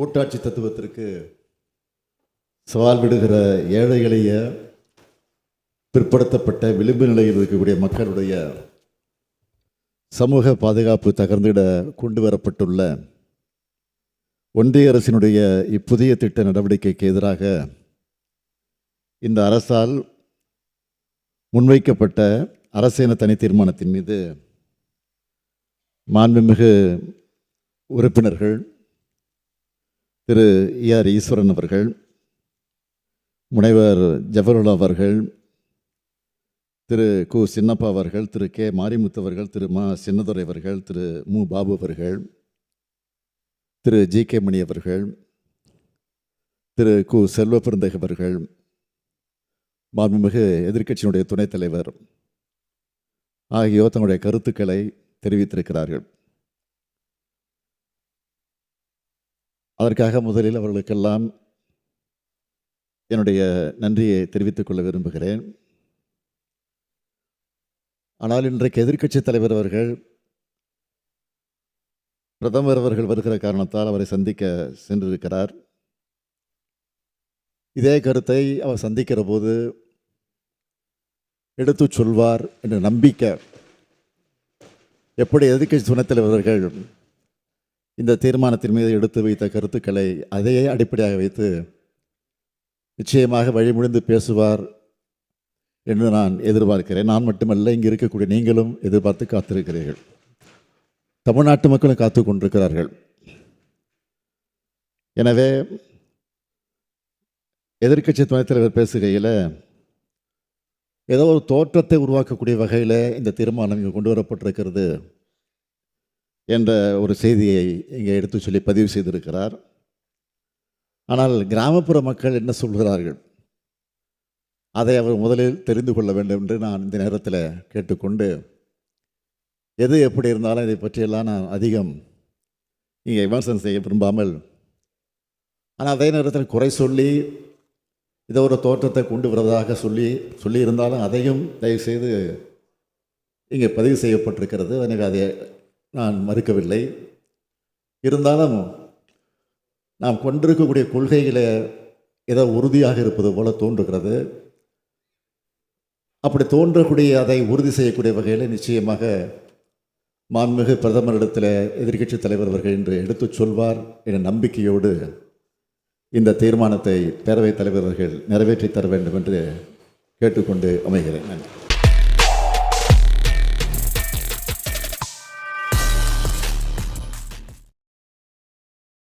கூட்டாட்சி தத்துவத்திற்கு சவால் விடுகிற ஏழை எளிய பிற்படுத்தப்பட்ட விளிம்பு நிலையில் இருக்கக்கூடிய மக்களுடைய சமூக பாதுகாப்பு தகர்ந்திட கொண்டு வரப்பட்டுள்ள ஒன்றிய அரசினுடைய இப்புதிய திட்ட நடவடிக்கைக்கு எதிராக இந்த அரசால் முன்வைக்கப்பட்ட அரசின தனி தீர்மானத்தின் மீது மாண்புமிகு உறுப்பினர்கள் திரு ஆர் ஈஸ்வரன் அவர்கள் முனைவர் ஜவஹர்லா அவர்கள் திரு கு சின்னப்பா அவர்கள் திரு கே மாரிமுத்து அவர்கள் திரு மா சின்னதுரை அவர்கள் திரு மு பாபு அவர்கள் திரு ஜி கே மணி அவர்கள் திரு கு செல்வ அவர்கள் மாண்புமிகு எதிர்க்கட்சியினுடைய துணைத் தலைவர் ஆகியோர் தங்களுடைய கருத்துக்களை தெரிவித்திருக்கிறார்கள். அதற்காக முதலில் அவர்களுக்கெல்லாம் என்னுடைய நன்றியை தெரிவித்துக் கொள்ள விரும்புகிறேன். ஆனால் இன்றைக்கு எதிர்க்கட்சி தலைவர் அவர்கள் பிரதமர் அவர்கள் வருகிற காரணத்தால் அவரை சந்திக்க சென்றிருக்கிறார். இதே கருத்தை அவர் சந்திக்கிற போது எடுத்து சொல்வார் என்ற நம்பிக்கை எப்படி எதிர்க்கட்சி துணைத் தலைவர்கள் இந்த தீர்மானத்தின் மீது எடுத்து வைத்த கருத்துக்களை அதையே அடிப்படையாக வைத்து நிச்சயமாக வழிமுடிந்து பேசுவார் என்று நான் எதிர்பார்க்கிறேன். நான் மட்டுமல்ல இங்கே இருக்கக்கூடிய நீங்களும் எதிர்பார்த்து காத்திருக்கிறீர்கள். தமிழ்நாட்டு மக்களும் காத்து கொண்டிருக்கிறார்கள். எனவே எதிர்க்கட்சி துணைத் தலைவர் பேசுகையில் ஏதோ ஒரு தோற்றத்தை உருவாக்கக்கூடிய வகையில் இந்த தீர்மானம் இங்கே கொண்டு வரப்பட்டிருக்கிறது. என்ற ஒரு செய்தியை இங்கே எடுத்து சொல்லி பதிவு செய்திருக்கிறார். ஆனால் கிராமப்புற மக்கள் என்ன சொல்கிறார்கள்? அதை அவர் முதலில் தெரிந்து கொள்ள வேண்டும் என்று நான் இந்த நேரத்தில் கேட்டுக்கொண்டு எது எப்படி இருந்தாலும் இதை பற்றியெல்லாம் நான் அதிகம் இங்கே விமர்சனம் செய்ய விரும்பாமல் ஆனால் அதே நேரத்தில் குறை சொல்லி இதை ஒரு தோற்றத்தை கொண்டு வருவதாக சொல்லி சொல்லியிருந்தாலும் அதையும் தயவுசெய்து இங்கே பதிவு செய்யப்பட்டிருக்கிறது. எனக்கு அதை நான் மறுக்கவில்லை. இருந்தாலும் நாம் கொண்டிருக்கக்கூடிய கொள்கைகளை ஏதோ உறுதியாக இருப்பது போல தோன்றுகிறது. அப்படி தோன்றக்கூடிய அதை உறுதி செய்யக்கூடிய வகையில் நிச்சயமாக மாண்புமிகு பிரதமரிடத்தில் எதிர்கட்சி தலைவர் அவர்கள் என்று எடுத்துச் சொல்வார் என நம்பிக்கையோடு இந்த தீர்மானத்தை பேரவைத் தலைவர் அவர்கள் நிறைவேற்றி தர வேண்டும் என்று கேட்டுக்கொண்டு அமைகிறேன். நன்றி.